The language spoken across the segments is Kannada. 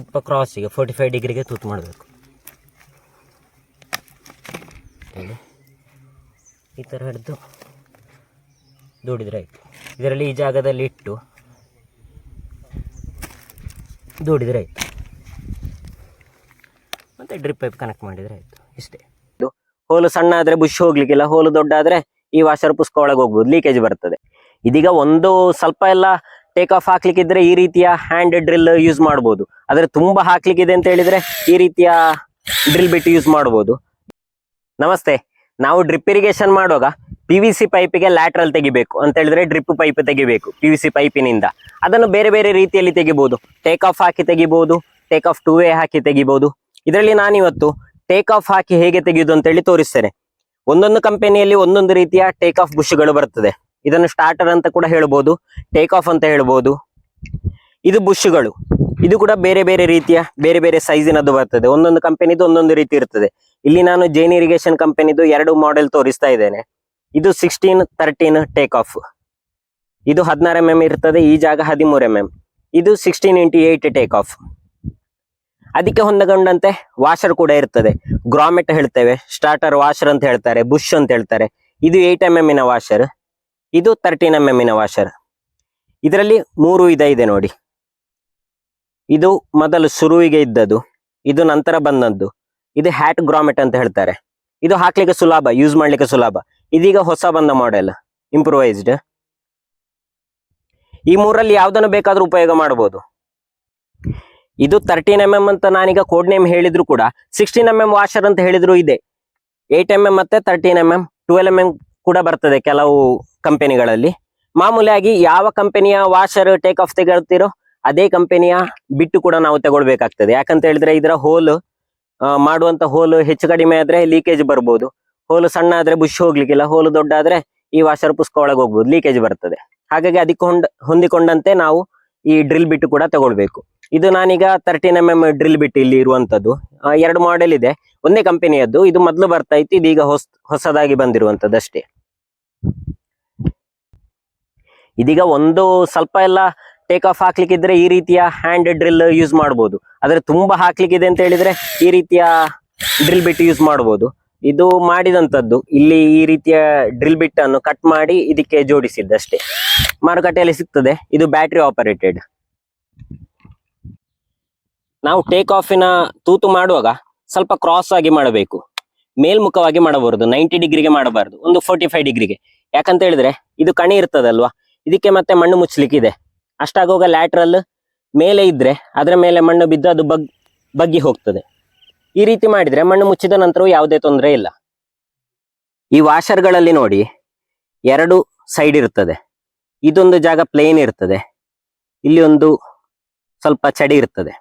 ಸ್ವಲ್ಪ ಕ್ರಾಸಿಗೆ ಫೋರ್ಟಿ ಫೈವ್ ಡಿಗ್ರಿಗೆ ತೂತು ಮಾಡಬೇಕು. ಈ ಥರ ಹಿಡಿದು ದೂಡಿದ್ರೆ ಆಯಿತು. ಇದರಲ್ಲಿ ಈ ಜಾಗದಲ್ಲಿ ಇಟ್ಟು ದೂಡಿದ್ರೆ ಆಯಿತು. ಮತ್ತು ಡ್ರಿಪ್ ಪೈಪ್ ಕನೆಕ್ಟ್ ಮಾಡಿದರೆ ಆಯಿತು. ಇಷ್ಟೇ. ಇದು ಹೋಲು ಸಣ್ಣ ಆದರೆ ಬುಷ್ ಹೋಗ್ಲಿಕ್ಕಿಲ್ಲ, ಹೋಲು ದೊಡ್ಡ ಆದರೆ ಈ ವಾಷರ್ ಪುಸ್ಕೊಳಗೆ ಹೋಗ್ಬೋದು ಲೀಕೇಜ್ ಬರ್ತದೆ. ಇದೀಗ ಒಂದು ಸ್ವಲ್ಪ ಎಲ್ಲ ಟೇಕ್ ಆಫ್ ಹಾಕ್ಲಿಕ್ಕಿದ್ರೆ ಈ ರೀತಿಯ ಹ್ಯಾಂಡ್ ಡ್ರಿಲ್ ಯೂಸ್ ಮಾಡ್ಬೋದು. ಆದರೆ ತುಂಬಾ ಹಾಕ್ಲಿಕ್ಕಿದೆ ಅಂತ ಹೇಳಿದ್ರೆ ಈ ರೀತಿಯ ಡ್ರಿಲ್ ಬಿಟ್ಟು ಯೂಸ್ ಮಾಡ್ಬೋದು. ನಮಸ್ತೆ, ನಾವು ಡ್ರಿಪ್ ಇರಿಗೇಷನ್ ಮಾಡುವಾಗ ಪಿ ವಿ ಸಿ ಪೈಪಿಗೆ ಲ್ಯಾಟ್ರಲ್ ತೆಗಿಬೇಕು ಅಂತ ಹೇಳಿದ್ರೆ ಡ್ರಿಪ್ ಪೈಪ್ ತೆಗಿಬೇಕು ಪಿ ವಿ ಸಿ ಪೈಪಿನಿಂದ ಅದನ್ನು ಬೇರೆ ಬೇರೆ ರೀತಿಯಲ್ಲಿ ತೆಗಿಬಹುದು ಟೇಕ್ ಆಫ್ ಹಾಕಿ ತೆಗಿಬಹುದು ಟೇಕ್ ಆಫ್ ಟೂ ವೇ ಹಾಕಿ ತೆಗಿಬಹುದು ಇದರಲ್ಲಿ ನಾನಿವತ್ತು ಟೇಕ್ ಆಫ್ ಹಾಕಿ ಹೇಗೆ ತೆಗೆಯುವುದು ಅಂತ ಹೇಳಿ ತೋರಿಸ್ತೇನೆ. ಒಂದೊಂದು ಕಂಪನಿಯಲ್ಲಿ ಒಂದೊಂದು ರೀತಿಯ ಟೇಕ್ ಆಫ್ ಬುಷ್ಗಳು ಬರ್ತದೆ. ಇದನ್ನು ಸ್ಟಾರ್ಟರ್ ಅಂತ ಕೂಡ ಹೇಳ್ಬೋದು ಟೇಕ್ ಆಫ್ ಅಂತ ಹೇಳ್ಬೋದು. ಇದು ಬುಷ್ಗಳು. ಇದು ಕೂಡ ಬೇರೆ ಬೇರೆ ರೀತಿಯ, ಬೇರೆ ಬೇರೆ ಸೈಜಿನದ್ದು ಬರ್ತದೆ. ಒಂದೊಂದು ಕಂಪನಿದು ಒಂದೊಂದು ರೀತಿ ಇರ್ತದೆ. ಇಲ್ಲಿ ನಾನು ಜೈನ್ ಇರಿಗೇಷನ್ ಕಂಪನಿದು ಎರಡು ಮಾಡೆಲ್ ತೋರಿಸ್ತಾ ಇದ್ದೇನೆ. ಇದು ಸಿಕ್ಸ್ಟೀನ್ ತರ್ಟೀನ್ ಟೇಕ್ ಆಫ್ ಇದು ಹದಿನಾರು ಎಂ ಎಂ ಇರ್ತದೆ, ಈ ಜಾಗ ಹದಿಮೂರು ಎಂ ಎಂ ಇದು sixteen into eight take off ಅದಕ್ಕೆ ಹೊಂದಗೊಂಡಂತೆ ವಾಷರ್ ಕೂಡ ಇರ್ತದೆ. ಗ್ರಾಮೆಟ್ ಹೇಳ್ತೇವೆ ಸ್ಟಾರ್ಟರ್ ವಾಷರ್ ಅಂತ ಹೇಳ್ತಾರೆ ಬುಷ್ ಅಂತ ಹೇಳ್ತಾರೆ. ಇದು ಏಯ್ಟ್ ಎಂ ಇನ ವಾಷರ್ ಇದು ತರ್ಟೀನ್ ಎಂ ಎಮ್ಮಿನ ವಾಷರ್ ಇದರಲ್ಲಿ ಮೂರು ವಿಧ ಇದೆ ನೋಡಿ. ಇದು ಮೊದಲು ಶುರುವಿಗೆ ಇದ್ದದ್ದು, ಇದು ನಂತರ ಬಂದದ್ದು. ಇದು ಹ್ಯಾಟ್ ಗ್ರಾಮೆಟ್ ಅಂತ ಹೇಳ್ತಾರೆ. ಇದು ಹಾಕ್ಲಿಕ್ಕೆ ಸುಲಭ ಯೂಸ್ ಮಾಡ್ಲಿಕ್ಕೆ ಸುಲಭ. ಇದೀಗ ಹೊಸ ಬಂದ ಮಾಡೆಲ್ ಇಂಪ್ರೂವೈಸ್ಡ್ ಈ ಮೂರಲ್ಲಿ ಯಾವ್ದನ್ನು ಬೇಕಾದ್ರೂ ಉಪಯೋಗ ಮಾಡಬಹುದು ಇದು ತರ್ಟೀನ್ ಎಂ ಎಂ ಅಂತ ನಾನೀಗ ಕೋಡ್ ನೇಮ್ ಹೇಳಿದ್ರು ಕೂಡ ಸಿಕ್ಸ್ಟೀನ್ ಎಂ ಎಂ ವಾಷರ್ ಅಂತ ಹೇಳಿದ್ರು ಇದೆ. ಏಟ್ ಎಂ ಎಂ ಮತ್ತೆ thirteen M M twelve M M ಕೂಡ ಬರ್ತದೆ ಕೆಲವು ಕಂಪನಿಗಳಲ್ಲಿ. ಮಾಮೂಲಿಯಾಗಿ ಯಾವ ಕಂಪೆನಿಯ ವಾಷರ್ ಟೇಕ್ ಆಫ್ ತೆಗೊಳ್ತೀರೋ ಅದೇ ಕಂಪೆನಿಯ ಬಿಟ್ಟು ಕೂಡ ನಾವು ತಗೊಳ್ಬೇಕಾಗ್ತದೆ. ಯಾಕಂತ ಹೇಳಿದ್ರೆ ಇದರ ಹೋಲ್ ಮಾಡುವಂತ ಹೋಲ್ ಹೆಚ್ಚು ಕಡಿಮೆ ಆದ್ರೆ ಲೀಕೇಜ್ ಬರ್ಬೋದು. ಹೋಲ್ ಸಣ್ಣ ಆದ್ರೆ ಬುಷ್ ಹೋಗ್ಲಿಕ್ಕಿಲ್ಲ, ಹೋಲ್ ದೊಡ್ಡ ಆದ್ರೆ ಈ ವಾಷರ್ ಪುಸ್ಕ ಒಳಗೆ ಹೋಗ್ಬೋದು ಲೀಕೇಜ್ ಬರ್ತದೆ. ಹಾಗಾಗಿ ಅದಕ್ಕೆ ಹೊಂದ ಹೊಂದಿಕೊಂಡಂತೆ ನಾವು ಈ ಡ್ರಿಲ್ ಬಿಟ್ಟು ಕೂಡ ತಗೊಳ್ಬೇಕು. ಇದು ನಾನೀಗ ತರ್ಟೀನ್ ಎಂ ಎಂ ಡ್ರಿಲ್ ಬಿಟ್ಟು ಇಲ್ಲಿ ಇರುವಂತದ್ದು. ಎರಡು ಮಾಡೆಲ್ ಇದೆ. ಒಂದೇ ಕಂಪನಿಯದ್ದು. ಇದು ಮೊದಲು ಬರ್ತಾ ಇತ್ತು, ಇದೀಗ ಹೊಸ, ಹೊಸದಾಗಿ ಬಂದಿರುವಂತದ್ದು ಅಷ್ಟೇ. ಇದೀಗ ಒಂದು ಸ್ವಲ್ಪ ಎಲ್ಲ ಟೇಕ್ ಆಫ್ ಹಾಕ್ಲಿಕ್ಕಿದ್ರೆ ಈ ರೀತಿಯ ಹ್ಯಾಂಡ್ ಡ್ರಿಲ್ ಯೂಸ್ ಮಾಡ್ಬೋದು. ಆದರೆ ತುಂಬಾ ಹಾಕ್ಲಿಕ್ಕಿದೆ ಅಂತ ಹೇಳಿದ್ರೆ ಈ ರೀತಿಯ ಡ್ರಿಲ್ ಬಿಟ್ ಯೂಸ್ ಮಾಡ್ಬೋದು. ಇದು ಮಾಡಿದಂತದ್ದು ಇಲ್ಲಿ ಈ ರೀತಿಯ ಡ್ರಿಲ್ ಬಿಟ್ ಅನ್ನು ಕಟ್ ಮಾಡಿ ಇದಕ್ಕೆ ಜೋಡಿಸಿದ್ದು ಅಷ್ಟೇ. ಮಾರುಕಟ್ಟೆಯಲ್ಲಿ ಸಿಗ್ತದೆ. ಇದು ಬ್ಯಾಟ್ರಿ ಆಪರೇಟೆಡ್ ನಾವು ಟೇಕ್ ಆಫಿನ ತೂತು ಮಾಡುವಾಗ ಸ್ವಲ್ಪ ಕ್ರಾಸ್ ಆಗಿ ಮಾಡಬೇಕು. ಮೇಲ್ಮುಖವಾಗಿ ಮಾಡಬಾರದು. ನೈಂಟಿ ಡಿಗ್ರಿಗೆ ಮಾಡಬಾರದು. ಒಂದು ಫೋರ್ಟಿ ಫೈವ್ ಡಿಗ್ರಿಗೆ ಯಾಕಂತ ಹೇಳಿದ್ರೆ ಇದು ಕಣಿ ಇರ್ತದಲ್ವಾ? ಇದಕ್ಕೆ ಮತ್ತೆ ಮಣ್ಣು ಮುಚ್ಚಲಿಕ್ಕಿದೆ. ಅಷ್ಟಾಗುವಾಗ ಲ್ಯಾಟ್ರಲ್ ಮೇಲೆ ಇದ್ದರೆ ಅದರ ಮೇಲೆ ಮಣ್ಣು ಬಿದ್ದು ಅದು ಬಗ್, ಬಗ್ಗಿ ಹೋಗ್ತದೆ. ಈ ರೀತಿ ಮಾಡಿದರೆ ಮಣ್ಣು ಮುಚ್ಚಿದ ನಂತರವೂ ಯಾವುದೇ ತೊಂದರೆ ಇಲ್ಲ. ಈ ವಾಷರ್ಗಳಲ್ಲಿ ನೋಡಿ, ಎರಡು ಸೈಡ್ ಇರ್ತದೆ. ಇದೊಂದು ಜಾಗ ಪ್ಲೇನ್ ಇರ್ತದೆ. ಇಲ್ಲಿ ಒಂದು ಸ್ವಲ್ಪ ಚಡಿ ಇರ್ತದೆ.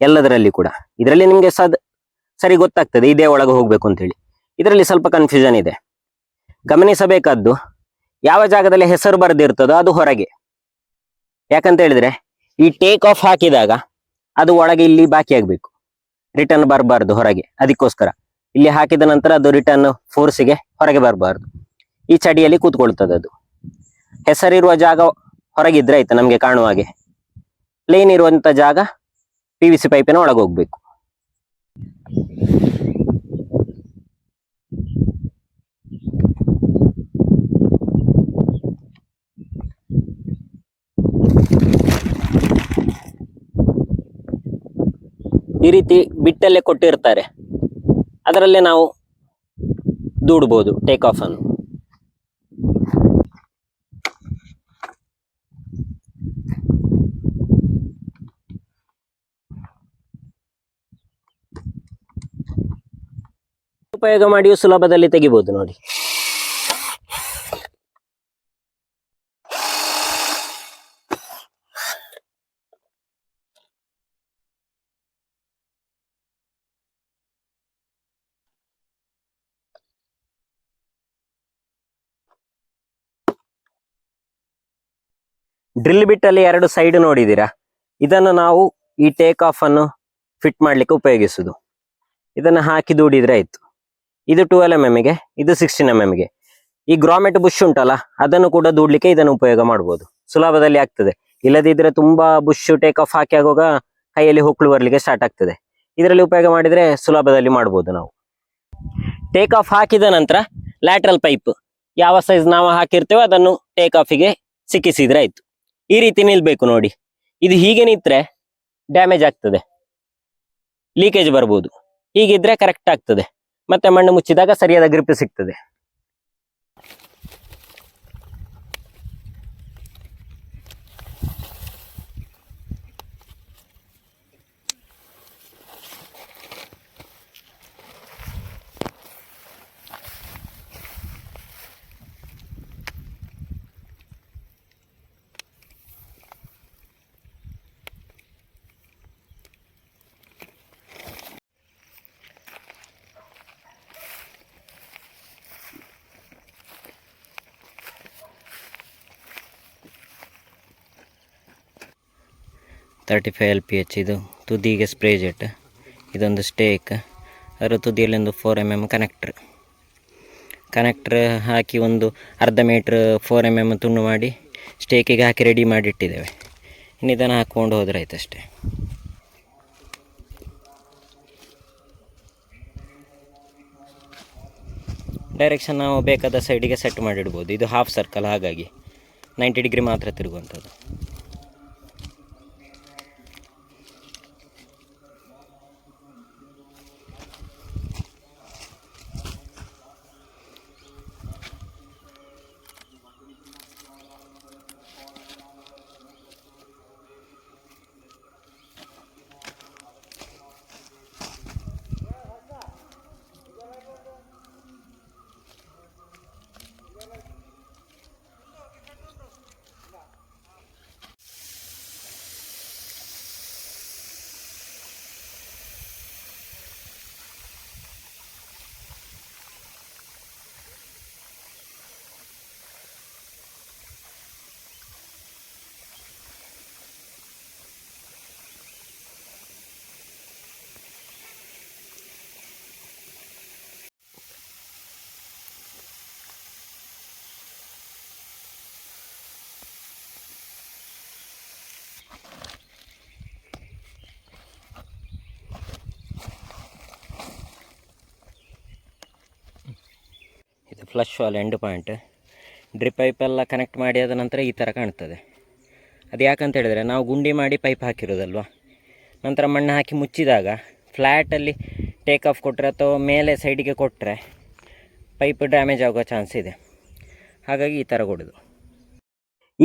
ಎಲ್ಲದರಲ್ಲಿ ಕೂಡ. ಇದರಲ್ಲಿ ನಿಮಗೆ ಸದ್, ಸರಿ ಗೊತ್ತಾಗ್ತದೆ, ಇದೇ ಒಳಗೆ ಹೋಗಬೇಕು ಅಂತ ಹೇಳಿ ಇದರಲ್ಲಿ ಸ್ವಲ್ಪ ಕನ್ಫ್ಯೂಷನ್ ಇದೆ. ಗಮನಿಸಬೇಕಾದ್ದು ಯಾವ ಜಾಗದಲ್ಲಿ ಹೆಸರು ಬರೆದಿರ್ತದೋ ಅದು ಹೊರಗೆ. ಯಾಕಂತ ಹೇಳಿದ್ರೆ, ಈ ಟೇಕ್ ಆಫ್ ಹಾಕಿದಾಗ ಅದು ಒಳಗೆ ಇಲ್ಲಿ ಬಾಕಿ ಆಗ್ಬೇಕು. ರಿಟರ್ನ್ ಬರಬಾರ್ದು ಹೊರಗೆ, ಅದಕ್ಕೋಸ್ಕರ. ಇಲ್ಲಿ ಹಾಕಿದ ನಂತರ ಅದು ರಿಟರ್ನ್ ಫೋರ್ಸಿಗೆ ಹೊರಗೆ ಬರಬಾರ್ದು. ಈ ಚಡಿಯಲ್ಲಿ ಕೂತ್ಕೊಳ್ತದೆ ಅದು. ಹೆಸರಿರುವ ಜಾಗ ಹೊರಗಿದ್ರೆ ಆಯ್ತು ನಮಗೆ ಕಾಣುವ ಹಾಗೆ. ಪ್ಲೇನ್ ಇರುವಂತ ಜಾಗ ಪಿ ವಿ ಸಿ ಪೈಪಿನ ಒಳಗೆ ಹೋಗ್ಬೇಕು. ಈ ರೀತಿ ಬಿಟ್ಟಲ್ಲೇ ಕೊಟ್ಟಿರ್ತಾರೆ. ಅದರಲ್ಲೇ ನಾವು ದೂಡ್ಬೋದು ಟೇಕ್ ಆಫ್ ಅನ್ನು. ಉಪಯೋಗ ಮಾಡಿಯೂ ಸುಲಭದಲ್ಲಿ ತೆಗಿಬಹುದು ನೋಡಿ. ಡ್ರಿಲ್ ಬಿಟ್ಟಲ್ಲಿ ಎರಡು ಸೈಡ್ ನೋಡಿದ್ದೀರಾ? ಇದನ್ನು ನಾವು ಈ ಟೇಕ್ ಆಫ್ ಅನ್ನು ಫಿಟ್ ಮಾಡ್ಲಿಕ್ಕೆ ಉಪಯೋಗಿಸುದು. ಇದನ್ನು ಹಾಕಿ ದೂಡಿದ್ರೆ ಆಯಿತು. ಇದು ಟ್ವೆಲ್ ಎಂ ಎಮ್ಗೆ ಇದು ಸಿಕ್ಸ್ಟೀನ್ ಎಂ ಎಮ್ಗೆ ಈ ಗ್ರಾಮೆಟ್ ಬುಷ್ ಉಂಟಲ್ಲ, ಅದನ್ನು ಕೂಡ ದೂಡ್ಲಿಕ್ಕೆ ಇದನ್ನು ಉಪಯೋಗ ಮಾಡ್ಬೋದು. ಸುಲಭದಲ್ಲಿ ಆಗ್ತದೆ. ಇಲ್ಲದಿದ್ದರೆ ತುಂಬಾ ಬುಷ್ ಟೇಕ್ ಆಫ್ ಹಾಕಿ ಆಗುವಾಗ ಕೈಯಲ್ಲಿ ಹೊಕ್ಕಳು ಬರಲಿಕ್ಕೆ ಸ್ಟಾರ್ಟ್ ಆಗ್ತದೆ. ಇದರಲ್ಲಿ ಉಪಯೋಗ ಮಾಡಿದರೆ ಸುಲಭದಲ್ಲಿ ಮಾಡ್ಬೋದು ನಾವು. ಟೇಕ್ ಆಫ್ ಹಾಕಿದ ನಂತರ ಲ್ಯಾಟ್ರಲ್ ಪೈಪ್ ಯಾವ ಸೈಜ್ ನಾವು ಹಾಕಿರ್ತೇವೋ ಅದನ್ನು ಟೇಕ್ ಆಫಿಗೆ ಸಿಕ್ಕಿಸಿದ್ರೆ ಆಯ್ತು. ಈ ರೀತಿ ನಿಲ್ಬೇಕು ನೋಡಿ. ಇದು ಹೀಗೆ ನಿಂತ್ರೆ ಡ್ಯಾಮೇಜ್ ಆಗ್ತದೆ. ಲೀಕೇಜ್ ಬರ್ಬೋದು. ಹೀಗಿದ್ರೆ ಕರೆಕ್ಟ್ ಆಗ್ತದೆ. ಮತ್ತೆ ಮಣ್ಣು ಮುಚ್ಚಿದಾಗ ಸರಿಯಾದ ಗ್ರಿಪ್ ಸಿಗ್ತದೆ. Thirty five L P H ಇದು ತುದಿಗೆ ಸ್ಪ್ರೇ ಜೆಟ್ ಇದೊಂದು ಸ್ಟೇಕ್ ಅದರ ತುದಿಯಲ್ಲಿ ಒಂದು four M M connector connector ಹಾಕಿ ಒಂದು ಅರ್ಧ ಮೀಟ್ರ್ ಫೋರ್ ಎಂ ಎಂ ತುಂಡು ಮಾಡಿ ಸ್ಟೇಕಿಗೆ ಹಾಕಿ ರೆಡಿ ಮಾಡಿ ಇಟ್ಟಿದ್ದೇವೆ ಇನ್ನು ಇದನ್ನು ಹಾಕ್ಕೊಂಡು ಹೋದ್ರೆ ಆಯ್ತು ಅಷ್ಟೇ. ಡೈರೆಕ್ಷನ್ ನಾವು ಬೇಕಾದ ಸೈಡಿಗೆ ಸೆಟ್ ಮಾಡಿಡ್ಬೋದು. ಇದು ಹಾಫ್ ಸರ್ಕಲ್ ಹಾಗಾಗಿ ನೈಂಟಿ ಡಿಗ್ರಿ ಮಾತ್ರ ತಿರುಗುವಂಥದ್ದು. Flush valve end point drip pipe ಎಲ್ಲ ಕನೆಕ್ಟ್ ಮಾಡಿ ಆದ ನಂತರ ಈ ಥರ ಕಾಣ್ತದೆ. ಅದು ಯಾಕಂತ ಹೇಳಿದರೆ ನಾವು ಗುಂಡಿ ಮಾಡಿ ಪೈಪ್ ಹಾಕಿರೋದಲ್ವ? ನಂತರ ಮಣ್ಣು ಹಾಕಿ ಮುಚ್ಚಿದಾಗ ಫ್ಲ್ಯಾಟಲ್ಲಿ ಟೇಕ್ ಆಫ್ ಕೊಟ್ಟರೆ ಅಥವಾ ಮೇಲೆ ಸೈಡಿಗೆ ಕೊಟ್ಟರೆ ಪೈಪ್ ಡ್ಯಾಮೇಜ್ ಆಗೋ ಚಾನ್ಸ್ ಇದೆ. ಹಾಗಾಗಿ ಈ ಥರ ಕೊಡೋದು.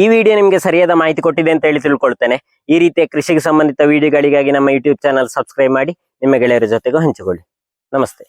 ಈ ವಿಡಿಯೋ ನಿಮಗೆ ಸರಿಯಾದ ಮಾಹಿತಿ ಕೊಟ್ಟಿದೆ ಅಂತ ಹೇಳಿ ತಿಳ್ಕೊಳ್ತೇನೆ. ಈ ರೀತಿಯ ಕೃಷಿಗೆ ಸಂಬಂಧಿತ ವಿಡಿಯೋಗಳಿಗಾಗಿ ನಮ್ಮ ಯೂಟ್ಯೂಬ್ ಚಾನಲ್ ಸಬ್ಸ್ಕ್ರೈಬ್ ಮಾಡಿ, ನಿಮ್ಮ ಗೆಳೆಯರ ಜೊತೆಗೂ ಹಂಚಿಕೊಳ್ಳಿ. ನಮಸ್ತೆ.